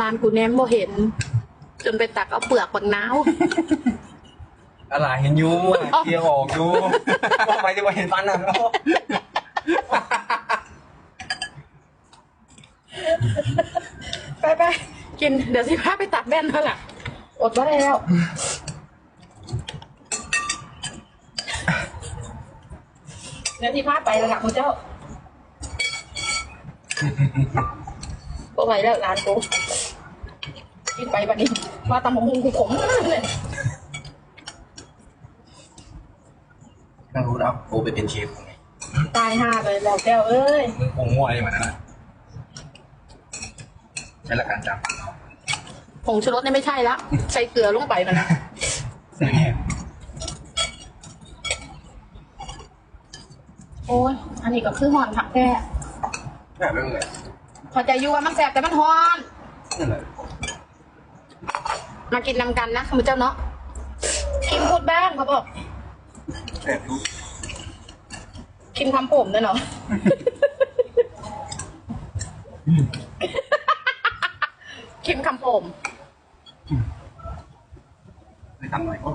ร้านกูแนมบ่เห็น จนไปตักเอาเปลือกบักนาว อะไรเห็นอยูอะเคลียร์ออกอยูว่าไปจะว่าเห็นฟันอะเนาะไปไปกินเดี๋ยวสิพาไปตัดแว่นเท่าไหร่อดไว้แล้ว เดี๋ยวสิพาไปแล้วล่ะคุณเจ้าก็ไหวแล้วร้านกู กินไปบัดนี้ว่าตำบักหุงกูขมมากเลยน่ารู้แล้วโอไปเป็นเชฟไงตายห่าเลยแล้วแก้วเอ้ยมึงคงมั่วอะไรเหมือนนั้นอะใช้หลักการจผงชูรสเนี่ยไม่ใช่ละใส่เกลือลงไปมันนะำใส่แง่โอ้ยอันนี้ก็คือหอนผักแก่แบบนั้นเลยพอใจอยู่ว่ามันแสบแต่มันหอนนั่นแหละ มากินนำกันนะคุณเจ้าเนาะคิมพูดบ้างเขาบอกแบบรู้คิมทำผมด้วยเนาะ คิมคำผม ไปทำหน่อยก็